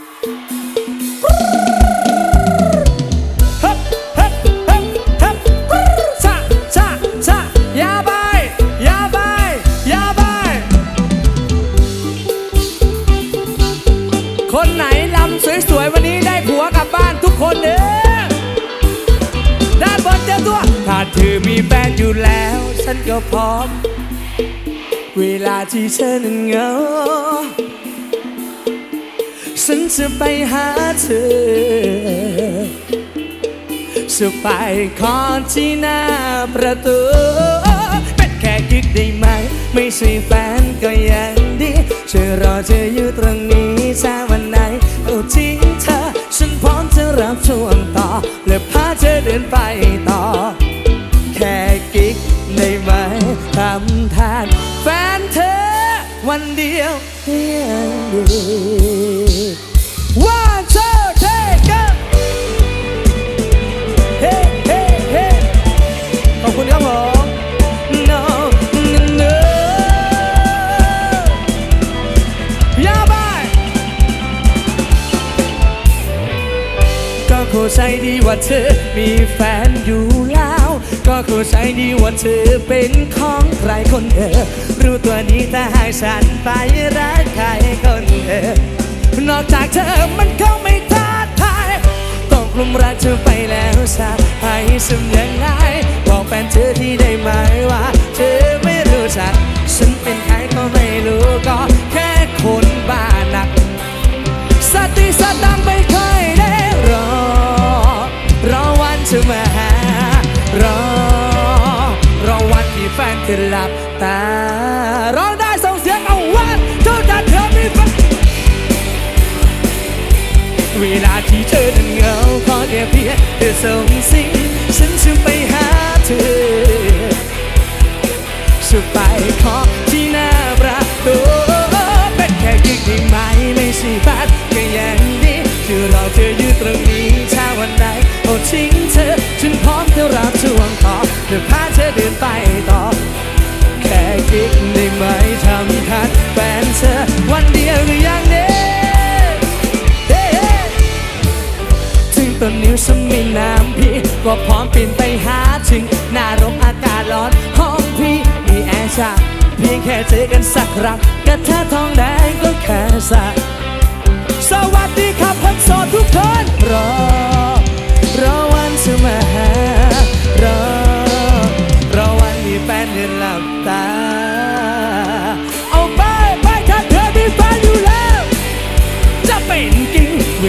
คนไหนลำสวยๆ วันนี้ได้ผัวกลับบ้านทุกคนเด้อด้านบนเจ้าตัว ถ้าเธอมีแฟนอยู่แล้ว ฉันก็พร้อม เวลาที่เธอนั้นเหงา ฉันจะไปหาเธอจะไปขอที่หน้าประตู เป็นแค่กิ๊กได้ไหม ไม่ใช่แฟนก็ยังดีช่วยรอเธออยู่ตรงนี้ถ้าวันไหนเอาทิ้งเธอ ฉันพร้อมจะรับช่วงต่อ และพาเธอเดินไปต่อ แค่กิ๊กได้ไหมทำทานแฟนเธอ วันเดียวยังดี One, two, three, go! เฮ้เฮ้เฮ้ขอบคุณครับผม no no no ยาบายก็เข้าใจดีว่าเธอมีแฟน เข้าใจดีว่าเธอเป็นของใครคนเออ รู้ตัวนี้แต่ให้ฉันไปรักใครคนเออนอกจากเธอมันก็ไม่ท้าทายตกลุมรักเธอไปแล้วสักให้ซึมยังไงบอกแฟนเธอที่ได้ไหมว่า คือหลับตา ร้องได้ส่งเสียงเอาวันเท่านเธอมีฝันเวลาที่เธอนั้นเหงาขอแค่เพียงเธอส่งสิ่งฉันจะไปหาเธอจะไปขอ กิ๊กได้ไหมทำทันแฟนเธอวันเดียวก็ยังเด้เฮ้ถึงต้นนิ้วฉันมีน้ำพี่ ก็พร้อมปีนไปหาถึงหน้ารมอากาศร้อนห้องพี่มีแอร์จ้าเพียงแค่เจอกันสักครั้งกระทะทองแดงก็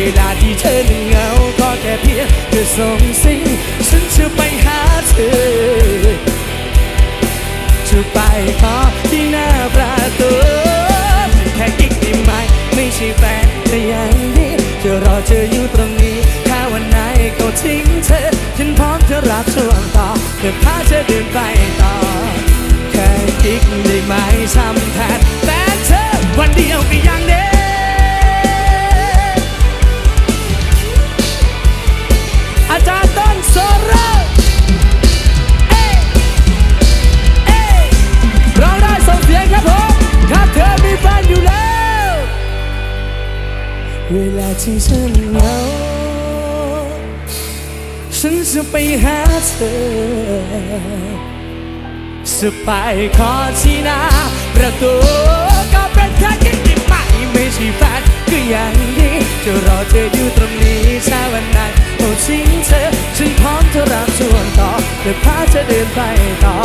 วลาที่เธอเหงา ก็แค่เพียงเธอส่งสิ่ง ฉันจะไปหาเธอ จะไปขอที่หน้าประตูแค่กิ๊กได้ไหมไม่ใช่แฟนแต่อย่างนี้จะรอเธออยู่ตรงนี้ ถ้าวันไหนก็ทิ้งเธอ ฉันพร้อมจะรับช่วงต่อเพื่อพาเธอเดินไปต่อแค่กิ๊กได้ไหมทำแทนแต่เธอวันเดียวก็ยังเด้ ที่ฉันเหงาฉันจะไปหาเธอจะไปขอที่หน้าประตูก็เป็นแค่กิ๊กที่ไม่ไม่ใช่แฟนก็ยังดีจะรอเธออยู่ตรงนี้ถ้าวันไหนโอ้ทิ้งเธอฉันพร้อมจะรับช่วงต่อเพื่อพาเธอเดินไปต่อ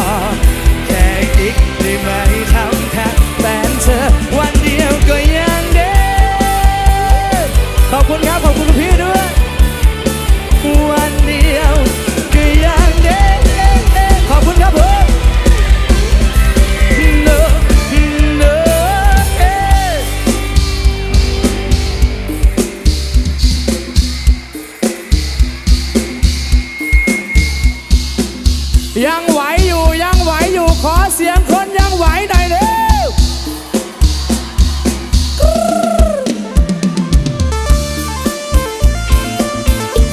อยู่ยังไหวอยู่ขอเสียงคนยังไหวได้อยเร็ว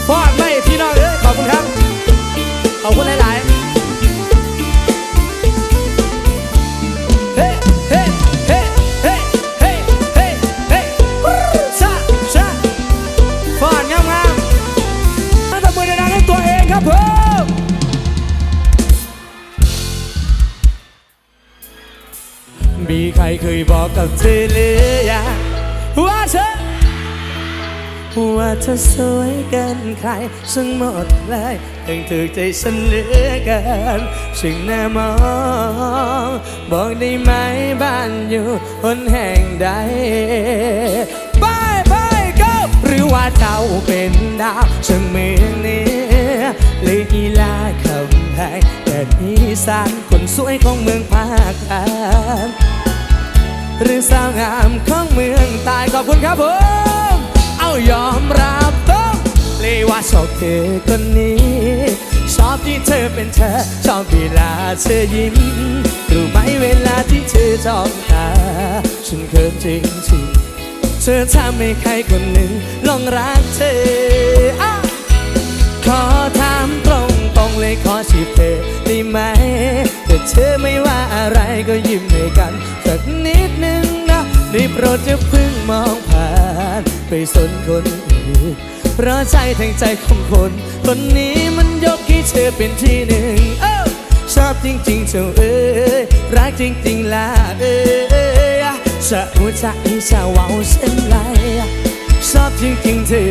ฟอดไม่พี่น้องเอ้ยขอบคุณครับ ขอบคุณเลาย มีใครเคยบอกกับเธอเลยยังว่าเธอว่าเธอสวยเกินใครฉันหมดเลยถึงถูกใจฉันเหลือเกินช่างน่ามอง บอกได้ไหมบ้านอยู่บนแห่งใดไปไปก็หรือว่าเจ้าเป็นดาวช่งเมืองนี้หรืออีลาคำแพงแต่อีสานคนสวยของเมืองภาคกลางหรือสาวงามของเมืองใตายขอบคุณครับผม เอายอมรับต้องเลยว่าชอบเธอคนนี้ ชอบที่เธอเป็นเธอ ชอบเวลาเธอยิ้มรู้ไหมเวลาที่เธอจ้องตา ฉันเขินจริงจริงเธอทำให้ใครคนหนึ่งลองรักเธออขอถามตรงตรงๆเลยขอชีพเธอ ไหม แต่เธอไม่ว่าอะไรก็ยิ้มให้กัน สักนิดนึงนะได้โปรดจะพึ่งมองผ่าน ไปสนคนอื่นเพราะใจแทงใจของคน คนนี้มันยกให้เธอเป็นที่หนึ่งเอ้าชอบจริงๆเจ้าเอ้ยรักจริงๆล่ะเอ้ยสะหัวใจจะว้าเส้นไรชอบจริงๆเธอ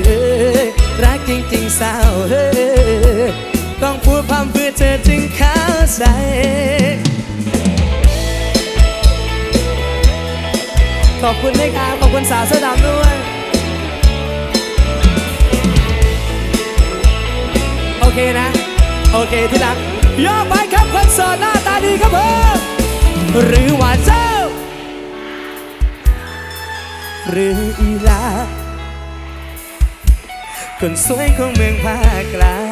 รักจริงๆสาวเฮ้ยต้องพูดพร่ำเพื่อเธอ ใจขอบคุณนะครับ ขอบคุณสาวเสื้อดำด้วย โอเคนะ โอเคที่รักยอดไปครับคอนเสิร์ตหน้าตาดีครับผมหรือว่าเจ้า หรืออีลาคนสวยของเมืองภาคกลาง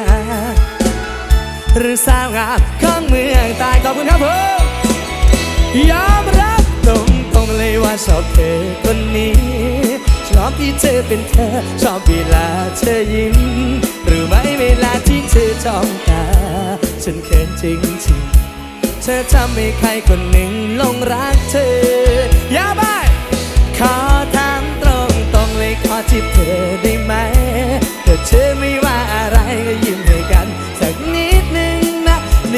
หรือสาวงามของเมืองตายขอบคุณครับผมยอมรับตรงตรงๆเลยว่าชอบเธอคนนี้ชอบที่เธอเป็นเธอ ชอบเวลาเธอยิ้มหรือไม่เวลาที่เธอจ้องตา ฉันเขินจริงจริงเธอทำให้ใครคนหนึ่งลงรักเธอ อย่าไปขอถามตรงตรงๆเลยขอจิบเธอได้ไหมแต่เธอไม่ว่า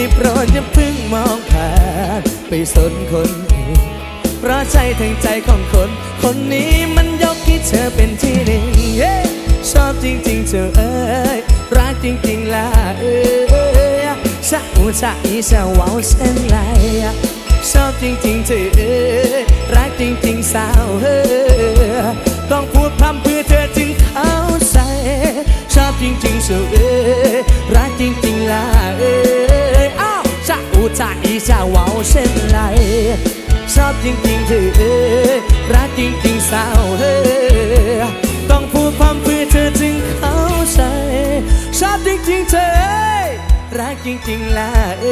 นะนี่โปรดอย่าเพิ่งมองผ่านไปสนคนอื่นเพราะใจทั้งใจของคน คนนี้มันยกที่เธอเป็นที่หนึ่งชอบจริงๆเธอเอ้ยรักจริงๆล่ะเอ้ยชะอูชะอีชะเว้าเส้นไรชอบจริงๆ ชอบจริงๆเธอเอ้ยรักจริงๆสาวเฮ้ยต้องพูดพร่ำเพื่อเธอจึงเข้าใจชอบจริงๆเธอรักจริงๆล่ะเอ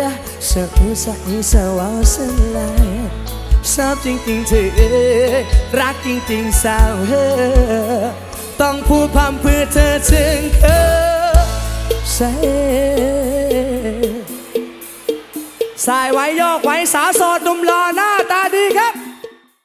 อสะอุสะอีสะวาวสันลายชอบจริงๆเธอเออรักจริงๆสาวเออต้องพูดพร่ำเพื่อเธอถึงเธอใส่ สายไว้โยกไว้สาวสดหนุ่มหล่อหน้าตาดีครับ